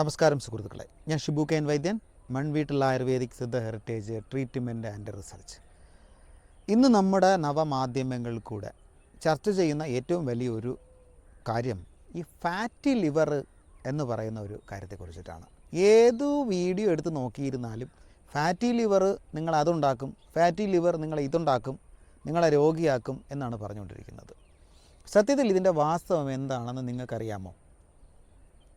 നമസ്കാരം സുഹൃത്തുക്കളെ. ഞാൻ ഷിബു കെൻ വൈദ്യൻ മൺവീട്ടിൽ ayurvedic Siddha heritage treatment and research. ഇന്ന് നമ്മുടെ നവമാധ്യമങ്ങളിൽ കൂടെ ചർച്ച ചെയ്യുന്ന ഏറ്റവും വലിയൊരു കാര്യം ഈ ഫാറ്റി ലിവർ എന്ന് പറയുന്ന ഒരു കാര്യത്തെക്കുറിച്ചിട്ടാണ്. ഏതു വീഡിയോ എടുത്ത് നോക്കിയിരുന്നാലും ഫാറ്റി ലിവർ നിങ്ങൾ അതുണ്ടാക്കും ഫാറ്റി ലിവർ നിങ്ങൾ ഇതുണ്ടാക്കും നിങ്ങളെ രോഗിയാക്കും എന്നാണ് പറഞ്ഞുകൊണ്ടിരിക്കുന്നത്. സത്യത്തിൽ ഇതിന്റെ വാസ്തവം എന്താണെന്ന് നിങ്ങൾക്കറിയാമോ?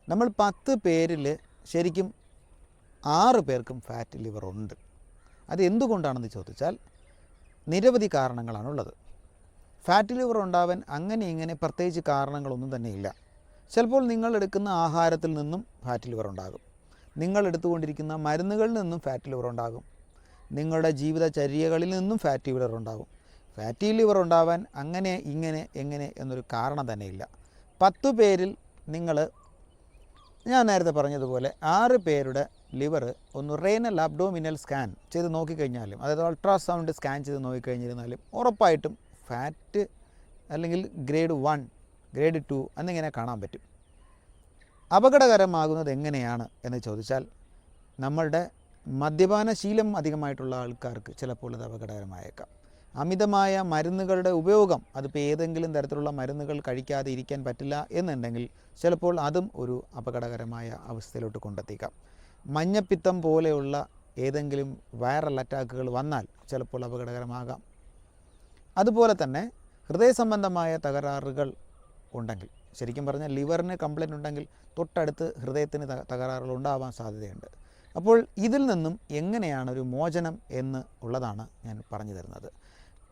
നമ്മൾ പത്ത് പേരിൽ ശരിക്കും ആറ് പേർക്കും ഫാറ്റ് ലിവർ ഉണ്ട്. അത് എന്തുകൊണ്ടാണെന്ന് ചോദിച്ചാൽ നിരവധി കാരണങ്ങളാണുള്ളത്. ഫാറ്റ് ലിവർ ഉണ്ടാവാൻ അങ്ങനെ ഇങ്ങനെ പ്രത്യേകിച്ച് കാരണങ്ങളൊന്നും തന്നെ ഇല്ല. ചിലപ്പോൾ നിങ്ങൾ എടുക്കുന്ന ആഹാരത്തിൽ നിന്നും ഫാറ്റ് ലിവർ ഉണ്ടാകും. നിങ്ങൾ എടുത്തുകൊണ്ടിരിക്കുന്ന മരുന്നുകളിൽ നിന്നും ഫാറ്റ് ലിവർ ഉണ്ടാകും. നിങ്ങളുടെ ജീവിതചര്യകളിൽ നിന്നും ഫാറ്റ് ലിവർ ഉണ്ടാകും. ഫാറ്റി ലിവർ ഉണ്ടാവാൻ അങ്ങനെ ഇങ്ങനെ എങ്ങനെ എന്നൊരു കാരണം തന്നെ ഇല്ല. പത്ത് പേരിൽ നിങ്ങൾ ഞാൻ നേരത്തെ പറഞ്ഞതുപോലെ ആറ് പേരുടെ ലിവർ ഒന്ന് റേനൽ അബ്ഡോമിനൽ സ്കാൻ ചെയ്ത് നോക്കിക്കഴിഞ്ഞാലും അതായത് അൾട്രാസൗണ്ട് സ്കാൻ ചെയ്ത് നോക്കിക്കഴിഞ്ഞിരുന്നാലും ഉറപ്പായിട്ടും ഫാറ്റ് അല്ലെങ്കിൽ ഗ്രേഡ് വൺ ഗ്രേഡ് ടു എന്നിങ്ങനെ കാണാൻ പറ്റും. അപകടകരമാകുന്നത് എങ്ങനെയാണ് എന്ന് ചോദിച്ചാൽ നമ്മളുടെ മദ്യപാന ശീലം അധികമായിട്ടുള്ള ആൾക്കാർക്ക് ചിലപ്പോൾ അത് അപകടകരമായേക്കാം. അമിതമായ മരുന്നുകളുടെ ഉപയോഗം. അതിപ്പോൾ ഏതെങ്കിലും തരത്തിലുള്ള മരുന്നുകൾ കഴിക്കാതെ ഇരിക്കാൻ പറ്റില്ല എന്നുണ്ടെങ്കിൽ ചിലപ്പോൾ അതും ഒരു അപകടകരമായ അവസ്ഥയിലോട്ട് കൊണ്ടെത്തിക്കാം മഞ്ഞപ്പിത്തം പോലെയുള്ള ഏതെങ്കിലും വൈറൽ അറ്റാക്കുകൾ വന്നാൽ ചിലപ്പോൾ അപകടകരമാകാം. അതുപോലെ തന്നെ ഹൃദയ സംബന്ധമായ തകരാറുകൾ ഉണ്ടെങ്കിൽ ശരിക്കും പറഞ്ഞാൽ ലിവറിന് കംപ്ലൈന്റ് ഉണ്ടെങ്കിൽ തൊട്ടടുത്ത് ഹൃദയത്തിന് തകരാറുകൾ ഉണ്ടാവാൻ സാധ്യതയുണ്ട്. അപ്പോൾ ഇതിൽ നിന്നും എങ്ങനെയാണ് ഒരു മോചനം എന്ന് ഉള്ളതാണ് ഞാൻ പറഞ്ഞു തരുന്നത്.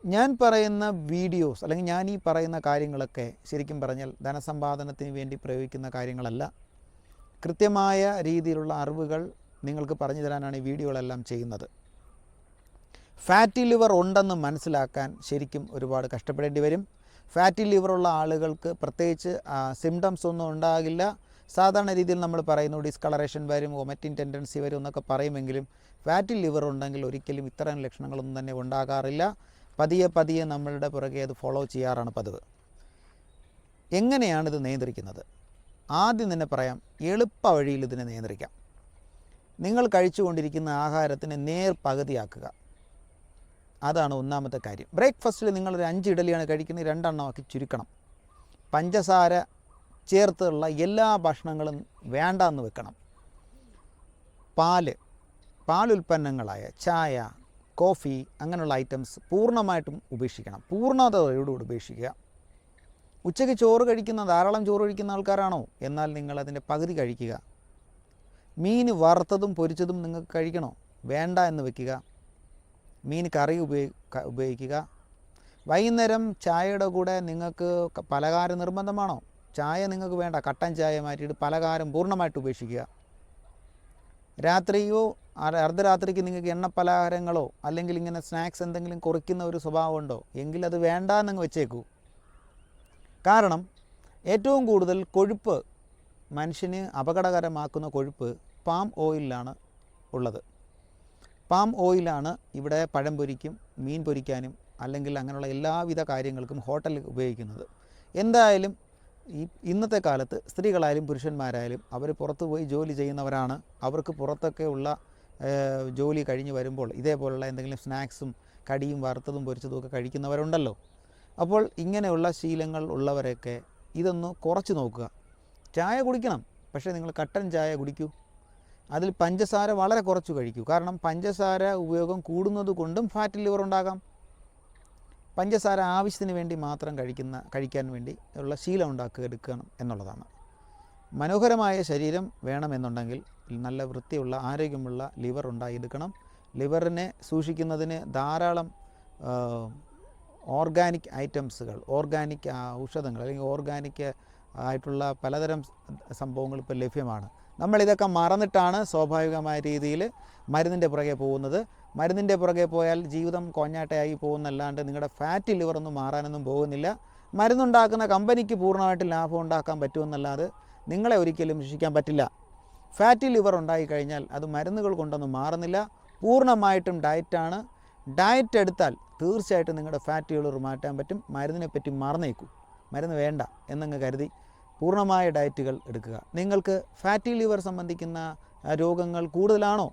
ഞാൻ പറയുന്ന വീഡിയോസ് അല്ലെങ്കിൽ ഞാൻ ഈ പറയുന്ന കാര്യങ്ങളൊക്കെ ശരിക്കും പറഞ്ഞാൽ ധനസമ്പാദനത്തിന് വേണ്ടി പ്രയോഗിക്കുന്ന കാര്യങ്ങളല്ല. കൃത്യമായ രീതിയിലുള്ള അറിവുകൾ നിങ്ങൾക്ക് പറഞ്ഞു തരാനാണ് ഈ വീഡിയോകളെല്ലാം ചെയ്യുന്നത്. ഫാറ്റി ലിവർ ഉണ്ടെന്ന് മനസ്സിലാക്കാൻ ശരിക്കും ഒരുപാട് കഷ്ടപ്പെടേണ്ടി വരും. ഫാറ്റി ലിവറുള്ള ആളുകൾക്ക് പ്രത്യേകിച്ച് സിംറ്റംസ് ഒന്നും ഉണ്ടാകില്ല. സാധാരണ രീതിയിൽ നമ്മൾ പറയുന്നു ഡിസ്കളറേഷൻ വരും ഒമറ്റിൻ ടെൻഡൻസി വരും എന്നൊക്കെ പറയുമെങ്കിലും ഫാറ്റി ലിവർ ഉണ്ടെങ്കിൽ ഒരിക്കലും ഇത്തരം ലക്ഷണങ്ങളൊന്നും തന്നെ ഉണ്ടാകാറില്ല. പതിയെ പതിയെ നമ്മളുടെ പുറകെ അത് ഫോളോ ചെയ്യാറാണ് പതിവ്. എങ്ങനെയാണിത് നിയന്ത്രിക്കുന്നത്? ആദ്യം തന്നെ പറയാം എളുപ്പ വഴിയിൽ ഇതിനെ നിയന്ത്രിക്കാം. നിങ്ങൾ കഴിച്ചുകൊണ്ടിരിക്കുന്ന ആഹാരത്തിന് നേർ പകുതിയാക്കുക. അതാണ് ഒന്നാമത്തെ കാര്യം. ബ്രേക്ക്ഫാസ്റ്റിൽ നിങ്ങളൊരു അഞ്ച് ഇഡലിയാണ് കഴിക്കുന്നത് രണ്ടെണ്ണമാക്കി ചുരുക്കണം. പഞ്ചസാര ചേർത്തുള്ള എല്ലാ ഭക്ഷണങ്ങളും വേണ്ടാന്ന് വെക്കണം. പാൽ പാലുൽപ്പന്നങ്ങളായ ചായ കോഫി അങ്ങനെയുള്ള ഐറ്റംസ് പൂർണമായിട്ടും ഉപേക്ഷിക്കണം. പൂർണതയോടുകൂടി ഉപേക്ഷിക്കുക. ഉച്ചയ്ക്ക് ചോറ് കഴിക്കുന്ന ധാരാളം ചോറ് കഴിക്കുന്ന ആൾക്കാരാണോ? എന്നാൽ നിങ്ങൾ അതിന്റെ പകുതി കഴിക്കുക. മീൻ വറുത്തതും പൊരിച്ചതും നിങ്ങൾക്ക് കഴിക്കണോ? വേണ്ട എന്ന് വെക്കുക. മീൻ കറി ഉപയോഗി ഉപയോഗിക്കുക. വൈകുന്നേരം ചായയുടെ കൂടെ നിങ്ങൾക്ക് പലകാരം നിർബന്ധമാണോ? ചായ നിങ്ങൾക്ക് വേണ്ട. കട്ടൻ ചായ മാറ്റിയിട്ട് പലഹാരം പൂർണമായിട്ട് ഉപേക്ഷിക്കുക. രാത്രിയോ അർദ്ധരാത്രിക്ക് നിങ്ങൾക്ക് എണ്ണ പലഹാരങ്ങളോ അല്ലെങ്കിൽ ഇങ്ങനെ സ്നാക്സ് എന്തെങ്കിലും കുറയ്ക്കുന്ന ഒരു സ്വഭാവമുണ്ടോ എങ്കിൽ അത് വേണ്ട എന്നങ്ങ് വെച്ചേക്കൂ. കാരണം ഏറ്റവും കൂടുതൽ കൊഴുപ്പ് മനുഷ്യന് അപകടകരമാക്കുന്ന കൊഴുപ്പ് പാം ഓയിലാണ് ഉള്ളത്. പാം ഓയിലാണ് ഇവിടെ പഴം പൊരിക്കും മീൻ പൊരിക്കാനും അല്ലെങ്കിൽ അങ്ങനെയുള്ള എല്ലാവിധ കാര്യങ്ങൾക്കും ഹോട്ടലിൽ ഉപയോഗിക്കുന്നത്. എന്തായാലും ഈ ഇന്നത്തെ കാലത്ത് സ്ത്രീകളായാലും പുരുഷന്മാരായാലും അവർ പുറത്തു പോയി ജോലി ചെയ്യുന്നവരാണ്. അവർക്ക് പുറത്തൊക്കെ ഉള്ള ജോലി കഴിഞ്ഞ് വരുമ്പോൾ ഇതേപോലുള്ള എന്തെങ്കിലും സ്നാക്സും കടിയും വറുത്തതും പൊരിച്ചതും ഒക്കെ കഴിക്കുന്നവരുണ്ടല്ലോ. അപ്പോൾ ഇങ്ങനെയുള്ള ശീലങ്ങൾ ഉള്ളവരൊക്കെ ഇതൊന്ന് കുറച്ച് നോക്കുക. ചായ കുടിക്കണം പക്ഷേ നിങ്ങൾ കട്ടൻ ചായ കുടിക്കൂ. അതിൽ പഞ്ചസാര വളരെ കുറച്ച് കഴിക്കൂ. കാരണം പഞ്ചസാര ഉപയോഗം കൂടുന്നത് കൊണ്ടും ഫാറ്റ് ലിവർ ഉണ്ടാകാം. പഞ്ചസാര ആവശ്യത്തിന് വേണ്ടി മാത്രം കഴിക്കുന്ന കഴിക്കാൻ വേണ്ടി ഉള്ള ശീലം ഉണ്ടാക്കുക എടുക്കണം എന്നുള്ളതാണ്. മനോഹരമായ ശരീരം വേണമെന്നുണ്ടെങ്കിൽ നല്ല വൃത്തിയുള്ള ആരോഗ്യമുള്ള ലിവർ ഉണ്ടായെടുക്കണം ലിവറിനെ സൂക്ഷിക്കുന്നതിന് ധാരാളം ഓർഗാനിക് ഐറ്റംസുകൾ ഓർഗാനിക് ഔഷധങ്ങൾ അല്ലെങ്കിൽ ഓർഗാനിക് ആയിട്ടുള്ള പലതരം സംഭവങ്ങൾ ഇപ്പോൾ ലഭ്യമാണ്. നമ്മളിതൊക്കെ മറന്നിട്ടാണ് സ്വാഭാവികമായ രീതിയിൽ മരുന്നിന്റെ പുറകെ പോകുന്നത്. മരുന്നിന്റെ പുറകെ പോയാൽ ജീവിതം കോഞ്ഞാട്ടയായി പോകുന്നല്ലാണ്ട് നിങ്ങളുടെ ഫാറ്റ് ലിവറൊന്നും മാറാനൊന്നും പോകുന്നില്ല. മരുന്നുണ്ടാക്കുന്ന കമ്പനിക്ക് പൂർണമായിട്ട് ലാഭം ഉണ്ടാക്കാൻ പറ്റുമെന്നല്ലാതെ നിങ്ങളെ ഒരിക്കലും രക്ഷിക്കാൻ പറ്റില്ല. ഫാറ്റി ലിവർ ഉണ്ടായിക്കഴിഞ്ഞാൽ അത് മരുന്നുകൾ കൊണ്ടൊന്നും മാറുന്നില്ല. പൂർണമായിട്ടും ഡയറ്റാണ്. ഡയറ്റ് എടുത്താൽ തീർച്ചയായിട്ടും നിങ്ങളുടെ ഫാറ്റ് ലിവർ മാറ്റാൻ പറ്റും. മരുന്നിനെ പറ്റി മറന്നേക്കൂ. മരുന്ന് വേണ്ട എന്നങ്ങ് കരുതി പൂർണമായ ഡയറ്റുകൾ എടുക്കുക. നിങ്ങൾക്ക് ഫാറ്റി ലിവർ സംബന്ധിക്കുന്ന രോഗങ്ങൾ കൂടുതലാണോ?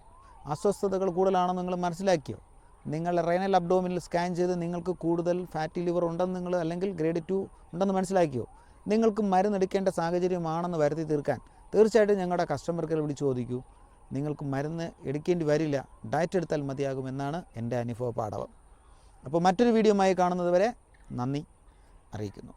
അസ്വസ്ഥതകൾ കൂടുതലാണോ നിങ്ങൾ മനസ്സിലാക്കിയോ? നിങ്ങൾ റൈനൽ അബ്ഡോമിനൽ സ്കാൻ ചെയ്ത് നിങ്ങൾക്ക് കൂടുതൽ ഫാറ്റി ലിവർ ഉണ്ടെന്ന് നിങ്ങൾ അല്ലെങ്കിൽ ഗ്രേഡ് ടു ഉണ്ടെന്ന് മനസ്സിലാക്കിയോ? നിങ്ങൾക്ക് മരുന്നെടുക്കേണ്ട സാഹചര്യമാണെന്ന് വരുത്തി തീർക്കാൻ തീർച്ചയായിട്ടും ഞങ്ങളുടെ കസ്റ്റമർ കെയർ വിളിച്ച് ചോദിക്കൂ. നിങ്ങൾക്ക് മരുന്ന് എടുക്കേണ്ടി വരില്ല. ഡയറ്റ് എടുത്താൽ മതിയാകുമെന്നാണ് എന്റെ അനുഭവ പാഠവം. അപ്പോൾ മറ്റൊരു വീഡിയോയുമായി കാണുന്നത് വരെ നന്ദി. അറിയിക്കുന്നു.